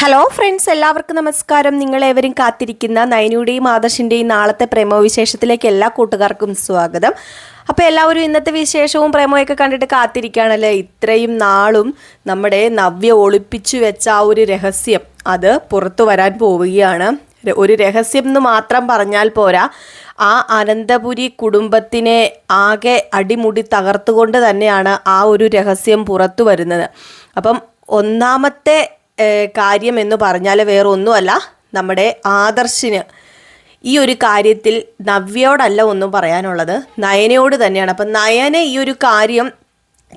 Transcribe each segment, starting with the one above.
Hello friends എല്ലാവർക്കും നമസ്കാരം. നിങ്ങളേവരും കാത്തിരിക്കുന്ന നയനയുടെയും ആദർശിന്റെയും നാളത്തെ പ്രേമവിശേഷത്തിലേക്ക് എല്ലാ കൂട്ടുകാർക്കും സ്വാഗതം. അപ്പോൾ എല്ലാവരും ഇന്നത്തെ വിശേഷവും പ്രേമയൊക്കെ കണ്ടിട്ട് കാത്തിരിക്കുകയാണല്ലേ? ഇത്രയും നാളും നമ്മുടെ നവ്യ ഒളിപ്പിച്ചു വെച്ച ആ ഒരു രഹസ്യം അത് പുറത്തു വരാൻ പോവുകയാണ്. ഒരു രഹസ്യം എന്ന് മാത്രം പറഞ്ഞാൽ പോരാ. ആ അനന്തപുരി കുടുംബത്തിനെ ആകെ അടിമുടി തകർത്തുകൊണ്ട് തന്നെയാണ് ആ ഒരു രഹസ്യം പുറത്തു വരുന്നത്. അപ്പം ഒന്നാമത്തെ കാര്യം എന്ന് പറഞ്ഞാൽ വേറെ ഒന്നുമല്ല നമ്മുടെ ആദർശിന് ഈ ഒരു കാര്യത്തിൽ നവ്യയോടല്ല ഒന്നും പറയാനുള്ളത്. നയനയോട് തന്നെയാണ്. അപ്പം നയന ഈ ഒരു കാര്യം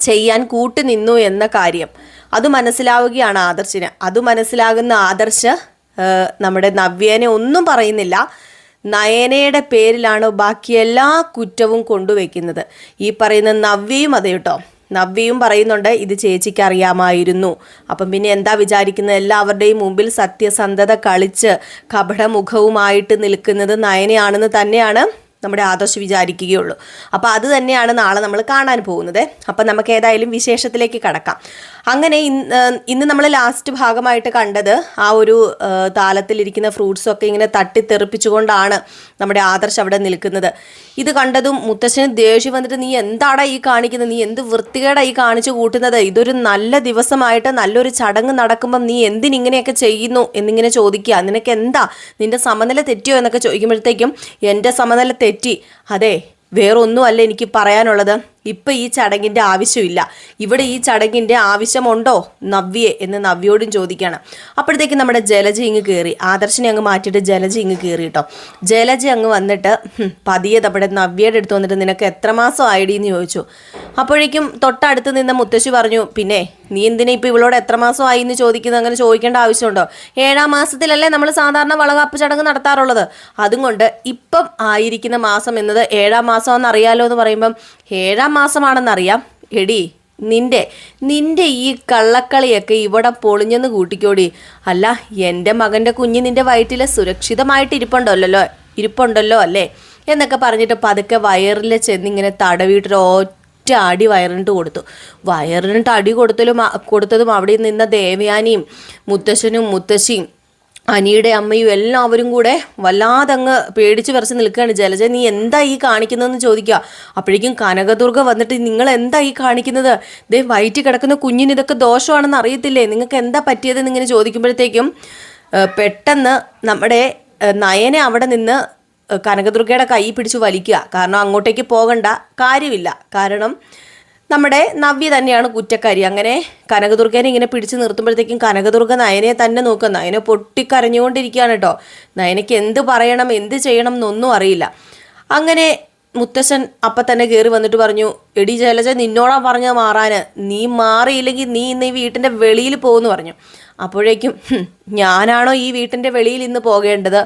ചെയ്യാൻ കൂട്ടുനിന്നു എന്ന കാര്യം അത് മനസ്സിലാവുകയാണ് ആദർശിന്. അത് മനസ്സിലാകുന്ന ആദർശ് നമ്മുടെ നവ്യേനെ ഒന്നും പറയുന്നില്ല. നയനയുടെ പേരിലാണ് ബാക്കി എല്ലാ കുറ്റവും കൊണ്ടുവയ്ക്കുന്നത് ഈ പറയുന്ന നവ്യയും അതെ കേട്ടോ. നവ്യയും പറയുന്നുണ്ട് ഇത് ചേച്ചിക്ക് അറിയാമായിരുന്നു. അപ്പം പിന്നെ എന്താ വിചാരിക്കുന്നത്? എല്ലാവരുടെയും മുമ്പിൽ സത്യസന്ധത കളിച്ച് കപടമുഖവുമായിട്ട് നിൽക്കുന്നത് നയനയാണെന്ന് തന്നെയാണ് നമ്മുടെ ആദർശ് വിചാരിക്കുകയുള്ളൂ. അപ്പോൾ അത് തന്നെയാണ് നാളെ നമ്മൾ കാണാൻ പോകുന്നത്. അപ്പം നമുക്ക് ഏതായാലും വിശേഷത്തിലേക്ക് കടക്കാം. അങ്ങനെ ഇന്ന് നമ്മൾ ലാസ്റ്റ് ഭാഗമായിട്ട് കണ്ടത് ആ ഒരു താലത്തിലിരിക്കുന്ന ഫ്രൂട്ട്സൊക്കെ ഇങ്ങനെ തട്ടിത്തെറിപ്പിച്ചുകൊണ്ടാണ് നമ്മുടെ ആദർശ് അവിടെ നിൽക്കുന്നത്. ഇത് കണ്ടതും മുത്തശ്ശന് ദേഷ്യം വന്നിട്ട് നീ എന്താടാ ഈ കാണിക്കുന്നത്? നീ എന്ത് വൃത്തികേടാ ഈ കാണിച്ചു കൂട്ടുന്നത്? ഇതൊരു നല്ല ദിവസമായിട്ട് നല്ലൊരു ചടങ്ങ് നടക്കുമ്പം നീ എന്തിനിങ്ങനെയൊക്കെ ചെയ്യുന്നു? എന്നിങ്ങനെ ചോദിക്കുക. നിനക്ക് എന്താ നിന്റെ സമനില തെറ്റിയോ? എന്നൊക്കെ ചോദിക്കുമ്പോഴത്തേക്കും എന്റെ സമനില തെറ്റി. അതെ വേറൊന്നുമല്ല എനിക്ക് പറയാനുള്ളത്. ഇപ്പം ഈ ചടങ്ങിന്റെ ആവശ്യമില്ല. ഇവിടെ ഈ ചടങ്ങിന്റെ ആവശ്യമുണ്ടോ? നവ്യെ എന്ന് നവ്യോടും ചോദിക്കുകയാണ് അപ്പോഴത്തേക്ക് നമ്മുടെ ജലജ ഇങ്ങ് കയറി ആദർശിനെ അങ്ങ് മാറ്റിയിട്ട് ജലജ ഇങ്ങ് കയറി കേട്ടോ. ജലജ അങ്ങ് വന്നിട്ട് പതിയെ നമ്മുടെ നവ്യയുടെ അടുത്ത് വന്നിട്ട് നിനക്ക് എത്ര മാസം ആയിടി എന്ന് ചോദിച്ചു. അപ്പോഴേക്കും തൊട്ടടുത്ത് നിന്ന മുത്തശ്ശി പറഞ്ഞു പിന്നെ നീ എന്തിനാ ഇപ്പം ഇവളോട് എത്ര മാസം ആയി എന്ന് ചോദിക്കുന്നത് അങ്ങനെ ചോദിക്കേണ്ട ആവശ്യമുണ്ടോ? ഏഴാം മാസത്തിലല്ലേ നമ്മൾ സാധാരണ വളകാപ്പ് ചടങ്ങ് നടത്താറുള്ളത്. അതുകൊണ്ട് ഇപ്പം ആയിരിക്കുന്ന മാസം എന്നത് ഏഴാം മാസമാണെന്ന് അറിയാലോ എന്ന് പറയുമ്പം ഏഴാം മാസമാണെന്നറിയാം. എടി നിന്റെ നിന്റെ ഈ കള്ളക്കളിയൊക്കെ ഇവിടെ പൊളിഞ്ഞെന്ന് കൂട്ടിക്കോടി. അല്ല എന്റെ മകന്റെ കുഞ്ഞ് നിന്റെ വയറ്റിൽ സുരക്ഷിതമായിട്ട് ഇരിപ്പുണ്ടല്ലോ ഇരിപ്പുണ്ടല്ലോ അല്ലേ? എന്നൊക്കെ പറഞ്ഞിട്ട് പതുക്കെ വയറിൽ ചെന്നിങ്ങനെ തടവിയിട്ടൊരു ഒറ്റ അടി വയറിനിട്ട് കൊടുത്തു. വയറിനിട്ട് അടി കൊടുത്തലും കൊടുത്തതും അവിടെ നിന്ന ദേവയാനിയും മുത്തശ്ശനും മുത്തശ്ശിയും അനിയുടെ അമ്മയും എല്ലാവരും കൂടെ വല്ലാതങ്ങ് പേടിച്ച് വിറച്ച് നിൽക്കുകയാണ്. ജലജ നീ എന്താ ഈ കാണിക്കുന്നതെന്ന് ചോദിക്കുക. അപ്പോഴേക്കും കനകദുർഗ വന്നിട്ട് നിങ്ങൾ എന്താ ഈ കാണിക്കുന്നത്? ദേ വയറ്റി കിടക്കുന്ന കുഞ്ഞിന് ഇതൊക്കെ ദോഷമാണെന്ന് അറിയത്തില്ലേ? നിങ്ങൾക്ക് എന്താ പറ്റിയതെന്ന് ഇങ്ങനെ ചോദിക്കുമ്പോഴത്തേക്കും പെട്ടെന്ന് നമ്മുടെ നയനെ അവിടെ നിന്ന് കനകദുർഗയുടെ കൈ പിടിച്ച് വലിക്കുക. കാരണം അങ്ങോട്ടേക്ക് പോകണ്ട കാര്യമില്ല. കാരണം നമ്മുടെ നവ്യ തന്നെയാണ് കുറ്റക്കാരി. അങ്ങനെ കനകദുർഗനെ ഇങ്ങനെ പിടിച്ചു നിർത്തുമ്പോഴത്തേക്കും കനകദുർഗ നയനെ തന്നെ നോക്കുക നയന പൊട്ടിക്കരഞ്ഞുകൊണ്ടിരിക്കുകയാണ് കേട്ടോ നയനയ്ക്ക് എന്ത് പറയണം എന്ത് ചെയ്യണം എന്നൊന്നും അറിയില്ല. അങ്ങനെ മുത്തശ്ശൻ അപ്പം തന്നെ കയറി വന്നിട്ട് പറഞ്ഞു എടി ജലജ നിന്നോടാ പറഞ്ഞത് മാറാന് നീ മാറിയില്ലെങ്കിൽ നീ ഇന്ന് ഈ വീട്ടിന്റെ വെളിയിൽ പോകുമെന്ന് പറഞ്ഞു. അപ്പോഴേക്കും ഞാനാണോ ഈ വീട്ടിന്റെ വെളിയിൽ ഇന്ന് പോകേണ്ടത്?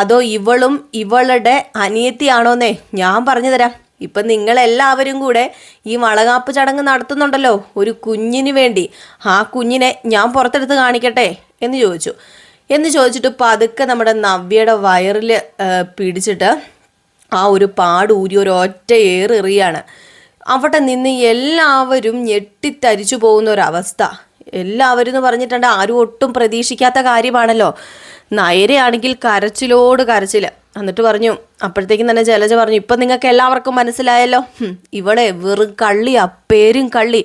അതോ ഇവളും ഇവളുടെ അനിയത്തിയാണോന്നേ ഞാൻ പറഞ്ഞു തരാം. ഇപ്പം നിങ്ങളെല്ലാവരും കൂടെ ഈ വളകാപ്പ് ചടങ്ങ് നടത്തുന്നുണ്ടല്ലോ ഒരു കുഞ്ഞിന് വേണ്ടി. ആ കുഞ്ഞിനെ ഞാൻ പുറത്തെടുത്ത് കാണിക്കട്ടെ എന്ന് ചോദിച്ചു. എന്ന് ചോദിച്ചിട്ട് പതുക്കെ നമ്മുടെ നവ്യയുടെ വയറിൽ പിടിച്ചിട്ട് ആ ഒരു പാട് ഊരി ഒരു ഒറ്റ ഏറെറിയാണ് അവിടെ നിന്ന് എല്ലാവരും ഞെട്ടിത്തരിച്ചു പോകുന്ന ഒരവസ്ഥ. എല്ലാവരും എന്ന് പറഞ്ഞിട്ടുണ്ട് ആരും ഒട്ടും പ്രതീക്ഷിക്കാത്ത കാര്യമാണല്ലോ. നയരയാണെങ്കിൽ കരച്ചിലോട് കരച്ചിൽ എന്നിട്ട് പറഞ്ഞു അപ്പോഴത്തേക്കും തന്നെ ജലജ പറഞ്ഞു ഇപ്പം നിങ്ങൾക്ക് എല്ലാവർക്കും മനസ്സിലായല്ലോ? ഇവളെ വെറും കള്ളി അപ്പേരും കള്ളി.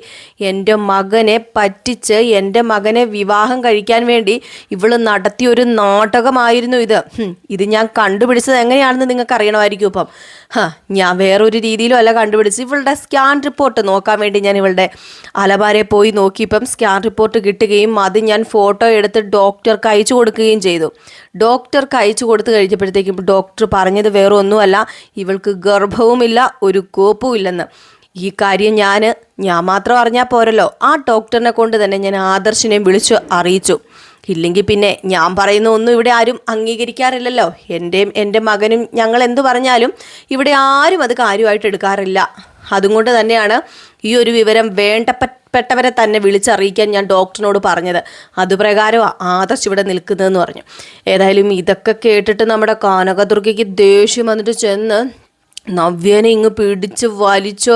എന്റെ മകനെ പറ്റിച്ച് എന്റെ മകനെ വിവാഹം കഴിക്കാൻ വേണ്ടി ഇവൾ നടത്തിയ ഒരു നാടകമായിരുന്നു ഇത്. ഇത് ഞാൻ കണ്ടുപിടിച്ചത് എങ്ങനെയാണെന്ന് നിങ്ങൾക്ക് അറിയണമായിരിക്കും ഇപ്പം ഞാൻ വേറൊരു രീതിയിലും അല്ല കണ്ടുപിടിച്ച് ഇവളുടെ സ്കാൻ റിപ്പോർട്ട് നോക്കാൻ വേണ്ടി ഞാൻ ഇവളുടെ അലബാരെ പോയി നോക്കിയപ്പം സ്കാൻ റിപ്പോർട്ട് കിട്ടുകയും അത് ഞാൻ ഫോട്ടോ എടുത്ത് ഡോക്ടർക്ക് അയച്ചു കൊടുക്കുകയും ചെയ്തു. ഡോക്ടർക്ക് അയച്ചു കൊടുത്തു കഴിഞ്ഞപ്പോഴത്തേക്കും ഡോക്ടർ പറഞ്ഞത് വേറെ ഒന്നുമല്ല ഇവൾക്ക് ഗർഭവുമില്ല ഒരു കോപ്പും ഇല്ലെന്ന് ഈ കാര്യം ഞാൻ ഞാൻ മാത്രം അറിഞ്ഞാൽ പോരല്ലോ. ആ ഡോക്ടറിനെ കൊണ്ട് തന്നെ ഞാൻ ആദർശിനെ വിളിച്ചു അറിയിച്ചു. ഇല്ലെങ്കിൽ പിന്നെ ഞാൻ പറയുന്ന ഒന്നും ഇവിടെ ആരും അംഗീകരിക്കാറില്ലല്ലോ. എന്റെയും എന്റെ മകനും ഞങ്ങൾ എന്തു പറഞ്ഞാലും ഇവിടെ ആരും അത് കാര്യമായിട്ട് എടുക്കാറില്ല. അതുകൊണ്ട് തന്നെയാണ് ഈ ഒരു വിവരം വേണ്ടപ്പെട്ടവരെ തന്നെ വിളിച്ചറിയിക്കാൻ ഞാൻ ഡോക്ടറിനോട് പറഞ്ഞത്. അതുപ്രകാരം ആദർശ് ഇവിടെ നിൽക്കുന്നതെന്ന് പറഞ്ഞു. ഏതായാലും ഇതൊക്കെ കേട്ടിട്ട് നമ്മുടെ കാനകദുർഗയ്ക്ക് ദേഷ്യം വന്നിട്ട് ചെന്ന് നവ്യനെ ഇങ്ങ് പിടിച്ച് വലിച്ചോ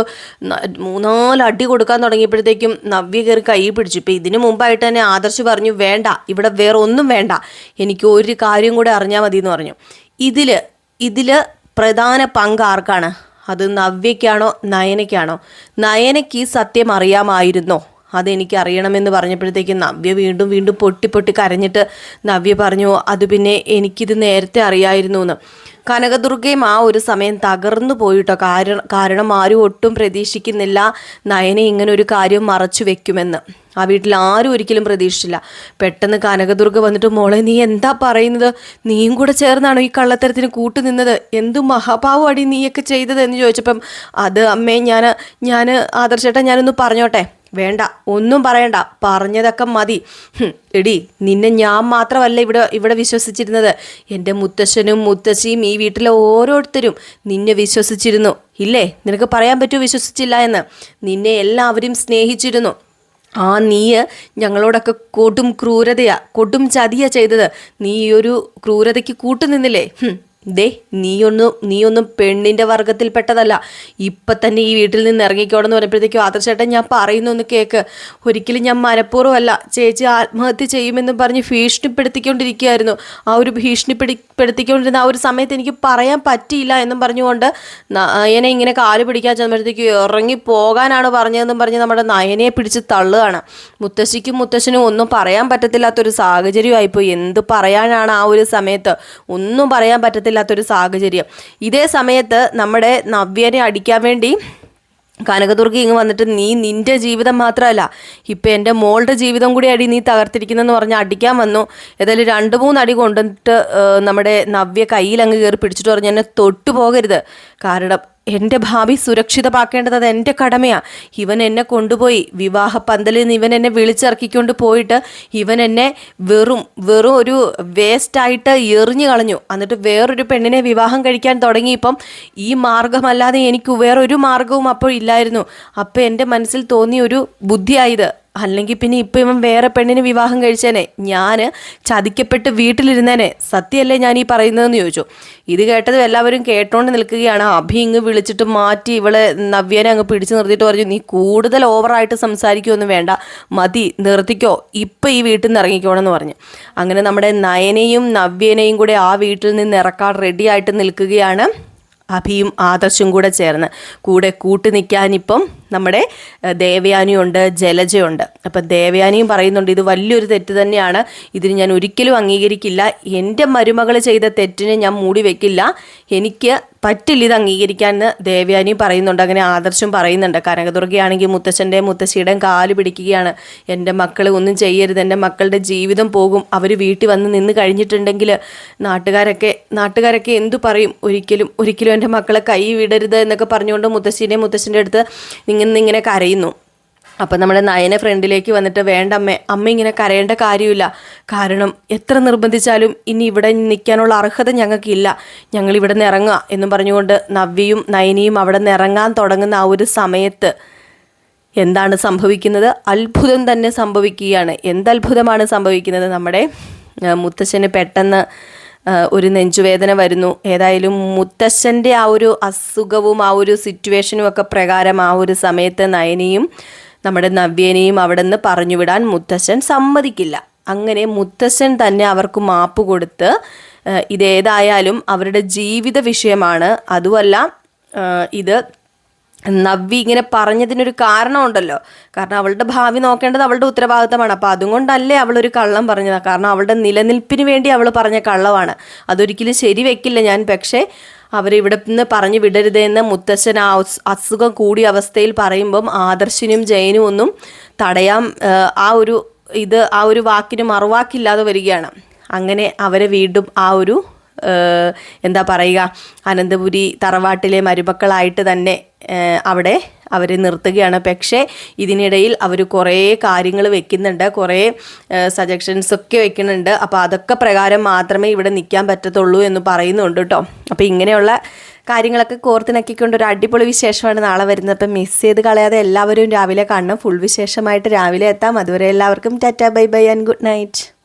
മൂന്നാൽ അടി കൊടുക്കാൻ തുടങ്ങിയപ്പോഴത്തേക്കും നവ്യ കയറി കൈ പിടിച്ചു. ഇപ്പം ഇതിനു മുമ്പായിട്ട് തന്നെ ആദർശ് പറഞ്ഞു വേണ്ട ഇവിടെ വേറെ ഒന്നും വേണ്ട. എനിക്ക് ഒരു കാര്യം കൂടെ അറിഞ്ഞാൽ മതി എന്ന് പറഞ്ഞു. ഇതിൽ ഇതിൽ പ്രധാന പങ്ക് ആർക്കാണ്? അത് നവ്യയ്ക്കാണോ നയനയ്ക്കാണോ? നയനയ്ക്ക് ഈ സത്യം അറിയാമായിരുന്നോ? അതെനിക്ക് അറിയണമെന്ന് പറഞ്ഞപ്പോഴത്തേക്കും നവ്യ വീണ്ടും വീണ്ടും പൊട്ടി പൊട്ടി കരഞ്ഞിട്ട് നവ്യ പറഞ്ഞു അത് പിന്നെ എനിക്കിത് നേരത്തെ അറിയായിരുന്നു എന്ന് കനകദുർഗയും ആ ഒരു സമയം തകർന്നു പോയിട്ടോ? കാരണം കാരണം ആരും ഒട്ടും പ്രതീക്ഷിക്കുന്നില്ല നയനെ ഇങ്ങനെ ഒരു കാര്യം മറച്ചു വെക്കുമെന്ന്. ആ വീട്ടിൽ ആരും ഒരിക്കലും പ്രതീക്ഷിച്ചില്ല. പെട്ടെന്ന് കനകദുർഗ വന്നിട്ട് മോളെ നീ എന്താ പറയുന്നത്? നീയും കൂടെ ചേർന്നാണോ ഈ കള്ളത്തരത്തിന് കൂട്ടുനിന്നത് എന്തു മഹാഭാവം അടി നീയൊക്കെ ചെയ്തത് എന്ന് ചോദിച്ചപ്പം അത് അമ്മേ ഞാൻ ഞാൻ ആദർശേട്ടാ ഞാനൊന്ന് പറഞ്ഞോട്ടെ? വേണ്ട ഒന്നും പറയണ്ട. പറഞ്ഞതൊക്കെ മതി. എടി നിന്നെ ഞാൻ മാത്രമല്ല ഇവിടെ ഇവിടെ വിശ്വസിച്ചിരുന്നത്. എന്റെ മുത്തശ്ശനും മുത്തശ്ശിയും ഈ വീട്ടിലെ ഓരോരുത്തരും നിന്നെ വിശ്വസിച്ചിരുന്നു. ഇല്ലേ? നിനക്ക് പറയാൻ പറ്റുമോ വിശ്വസിച്ചില്ല എന്ന്? നിന്നെ എല്ലാവരും സ്നേഹിച്ചിരുന്നു. ആ നീ ഞങ്ങളോടൊക്കെ കൊടും ക്രൂരതയാ കൊടും ചതിയാ ചെയ്തത്. നീ ഈ ഒരു ക്രൂരതയ്ക്ക് കൂട്ടുനിന്നില്ലേ? ദേ നീയൊന്നും നീയൊന്നും പെണ്ണിന്റെ വർഗത്തിൽപ്പെട്ടതല്ല ഇപ്പം തന്നെ ഈ വീട്ടിൽ നിന്ന് ഇറങ്ങിക്കോടെന്ന് പറഞ്ഞപ്പോഴത്തേക്കും ആദർശേട്ടൻ ഞാൻ പറയുന്നു ഒന്ന് കേക്ക്. ഒരിക്കലും ഞാൻ മനഃപൂർവമല്ല. ചേച്ചി ആത്മഹത്യ ചെയ്യുമെന്ന് പറഞ്ഞ് ഭീഷണിപ്പെടുത്തിക്കൊണ്ടിരിക്കുകയായിരുന്നു. ആ ഒരു ഭീഷണിപ്പെടുത്തിക്കൊണ്ടിരുന്ന ആ ഒരു സമയത്ത് എനിക്ക് പറയാൻ പറ്റിയില്ല എന്നും പറഞ്ഞുകൊണ്ട് നയനെ ഇങ്ങനെ കാൽ പിടിക്കാൻ ചെന്നപ്പോഴത്തേക്ക് ഇറങ്ങി പോകാനാണ് പറഞ്ഞതെന്നും പറഞ്ഞ് നമ്മുടെ നയനെ പിടിച്ച് തള്ളുകയാണ്. മുത്തശ്ശിക്കും മുത്തശ്ശനും ഒന്നും പറയാൻ പറ്റത്തില്ലാത്തൊരു സാഹചര്യമായിപ്പോയി. എന്ത് പറയാനാണ് ആ ഒരു സമയത്ത്? ഒന്നും പറയാൻ പറ്റത്തില്ലാത്തൊരു സാഹചര്യം. ഇതേ സമയത്ത് നമ്മുടെ നവ്യനെ അടിക്കാൻ വേണ്ടി കനകദുർഗ ഇങ്ങ് വന്നിട്ട് നീ നിന്റെ ജീവിതം മാത്രമല്ല ഇപ്പം എന്റെ മോളുടെ ജീവിതം കൂടി അടി നീ തകർത്തിരിക്കുന്നെന്ന് പറഞ്ഞ് അടിക്കാൻ വന്നു. ഏതായാലും രണ്ട് മൂന്ന് അടി കൊണ്ടിട്ട് നമ്മുടെ നവ്യ കയ്യിൽ അങ്ങ് കയറി പിടിച്ചിട്ട് പറഞ്ഞു എന്നെ തൊട്ടു പോകരുത് കാരണം എന്റെ ഭാവി സുരക്ഷിതമാക്കേണ്ടത് എന്റെ കടമയാണ് ഇവൻ എന്നെ കൊണ്ടുപോയി വിവാഹ പന്തലിൽ നിന്ന് ഇവൻ എന്നെ വിളിച്ചിറക്കിക്കൊണ്ട് പോയിട്ട് ഇവൻ എന്നെ വെറും വെറും ഒരു വേസ്റ്റായിട്ട് എറിഞ്ഞു കളഞ്ഞു. എന്നിട്ട് വേറൊരു പെണ്ണിനെ വിവാഹം കഴിക്കാൻ തുടങ്ങിയപ്പം ഈ മാർഗമല്ലാതെ എനിക്ക് വേറൊരു മാർഗവും അപ്പോൾ ഇല്ലായിരുന്നു. അപ്പോൾ എന്റെ മനസ്സിൽ തോന്നിയ ഒരു ബുദ്ധിയായത് അല്ലെങ്കിൽ പിന്നെ ഇപ്പം ഇവൻ വേറെ പെണ്ണിന് വിവാഹം കഴിച്ചേനെ. ഞാൻ ചതിക്കപ്പെട്ട് വീട്ടിലിരുന്നേനെ. സത്യമല്ലേ ഞാൻ ഈ പറയുന്നതെന്ന് ചോദിച്ചു. ഇത് കേട്ടതും എല്ലാവരും കേട്ടോണ്ട് നിൽക്കുകയാണ്. അഭി ഇങ്ങ് വിളിച്ചിട്ട് മാറ്റി ഇവളെ നവ്യനെ അങ്ങ് പിടിച്ചു നിർത്തിയിട്ട് പറഞ്ഞു നീ കൂടുതൽ ഓവറായിട്ട് സംസാരിക്കുമൊന്നും വേണ്ട. മതി നിർത്തിക്കോ. ഇപ്പം ഈ വീട്ടിൽ നിന്ന് ഇറങ്ങിക്കോണമെന്ന് പറഞ്ഞു. അങ്ങനെ നമ്മുടെ നയനെയും നവ്യനെയും കൂടെ ആ വീട്ടിൽ നിന്ന് ഇറക്കാൻ റെഡി ആയിട്ട് നിൽക്കുകയാണ് അഭിയും ആദർശും കൂടെ ചേർന്ന്. കൂടെ കൂട്ടു നിൽക്കാനിപ്പം നമ്മുടെ ദേവയാനിയുണ്ട് ജലജയുണ്ട്. അപ്പം ദേവയാനിയും പറയുന്നുണ്ട് ഇത് വലിയൊരു തെറ്റ് തന്നെയാണ്. ഇതിന് ഞാൻ ഒരിക്കലും അംഗീകരിക്കില്ല. എന്റെ മരുമകൾ ചെയ്ത തെറ്റിനെ ഞാൻ മൂടി വെക്കില്ല. എനിക്ക് പറ്റില്ല ഇത് അംഗീകരിക്കാൻ എന്ന് ദേവയാനി പറയുന്നുണ്ട്. അങ്ങനെ ആദർശം പറയുന്നുണ്ട്. കനകദുർഗയാണെങ്കിൽ മുത്തച്ഛന്റെയും മുത്തശ്ശിയുടെയും കാൽ പിടിക്കുകയാണ്. എന്റെ മക്കൾ ഒന്നും ചെയ്യരുത്. എന്റെ മക്കളുടെ ജീവിതം പോകും. അവർ വീട്ടിൽ വന്ന് നിന്ന് കഴിഞ്ഞിട്ടുണ്ടെങ്കിൽ നാട്ടുകാരൊക്കെ നാട്ടുകാരൊക്കെ എന്തു പറയും? ഒരിക്കലും ഒരിക്കലും എന്റെ മക്കളെ കൈ വിടരുത് എന്നൊക്കെ പറഞ്ഞുകൊണ്ട് മുത്തശ്ശീന്റെയും മുത്തശ്ശന്റെ അടുത്ത് ഇങ്ങനെ കരയുന്നു. അപ്പം നമ്മുടെ നയനെ ഫ്രണ്ടിലേക്ക് വന്നിട്ട് വേണ്ട അമ്മ അമ്മ ഇങ്ങനെ കരയേണ്ട കാര്യമില്ല. കാരണം എത്ര നിർബന്ധിച്ചാലും ഇനി ഇവിടെ നിൽക്കാനുള്ള അർഹത ഞങ്ങൾക്കില്ല. ഞങ്ങൾ ഇവിടെ നിന്ന് ഇറങ്ങുക എന്നും പറഞ്ഞുകൊണ്ട് നവ്യയും നയനിയും അവിടെ നിന്ന് ഇറങ്ങാൻ തുടങ്ങുന്ന ആ ഒരു സമയത്ത് എന്താണ് സംഭവിക്കുന്നത്? അത്ഭുതം തന്നെ സംഭവിക്കുകയാണ്. എന്തത്ഭുതമാണ് സംഭവിക്കുന്നത്? നമ്മുടെ മുത്തശ്ശന് പെട്ടെന്ന് ഒരു നെഞ്ചുവേദന വരുന്നു. ഏതായാലും മുത്തശ്ശന്റെ ആ ഒരു അസുഖവും ആ ഒരു സിറ്റുവേഷനും ഒക്കെ പ്രകാരം ആ ഒരു സമയത്ത് നയനിയും നമ്മുടെ നവ്യനെയും അവിടെ നിന്ന് പറഞ്ഞുവിടാൻ മുത്തശ്ശൻ സമ്മതിക്കില്ല. അങ്ങനെ മുത്തശ്ശൻ തന്നെ അവർക്ക് മാപ്പ് കൊടുത്ത് ഇതേതായാലും അവരുടെ ജീവിത വിഷയമാണ്. അതുമല്ല ഇത് നവ്വി ഇങ്ങനെ പറഞ്ഞതിനൊരു കാരണമുണ്ടല്ലോ. കാരണം അവളുടെ ഭാവി നോക്കേണ്ടത് അവളുടെ ഉത്തരവാദിത്തമാണ്. അപ്പോൾ അതുകൊണ്ടല്ലേ അവളൊരു കള്ളം പറഞ്ഞത്. കാരണം അവളുടെ നിലനിൽപ്പിന് വേണ്ടി അവൾ പറഞ്ഞ കള്ളമാണ്. അതൊരിക്കലും ശരി വെക്കില്ല ഞാൻ. പക്ഷേ അവരിവിടെ നിന്ന് പറഞ്ഞു വിടരുതെന്ന് മുത്തച്ഛൻ ആ അസ്- അസുഖം കൂടിയ അവസ്ഥയിൽ പറയുമ്പം ആദർശിനും ജയനും ഒന്നും തടയാം ആ, ഒരു ഇത് ആ ഒരു വാക്കിന് മറുവാക്കില്ലാതെ വരികയാണ്. അങ്ങനെ അവരെ വീണ്ടും ആ ഒരു എന്താ പറയുക അനന്തപുരി തറവാട്ടിലെ മരുമക്കളായിട്ട് തന്നെ അവിടെ അവർ നിർത്തുകയാണ്. പക്ഷേ ഇതിനിടയിൽ അവർ കുറേ കാര്യങ്ങൾ വെക്കുന്നുണ്ട് കുറേ സജഷൻസ് ഒക്കെ വെക്കുന്നുണ്ട്. അപ്പോൾ അതൊക്കെ പ്രകാരം മാത്രമേ ഇവിടെ നിൽക്കാൻ പറ്റത്തുള്ളൂ എന്ന് പറയുന്നുണ്ട് കേട്ടോ. അപ്പോൾ ഇങ്ങനെയുള്ള കാര്യങ്ങളൊക്കെ കോർത്തിണക്കിക്കൊണ്ട് ഒരു അടിപൊളി വിശേഷമാണ് നാളെ വരുന്നത്. അപ്പം മിസ് ചെയ്ത് കളയാതെ എല്ലാവരും രാവിലെ കാണണം. ഫുൾ വിശേഷമായിട്ട് രാവിലെ എത്താം. അതുവരെ എല്ലാവർക്കും tata bye bye and good night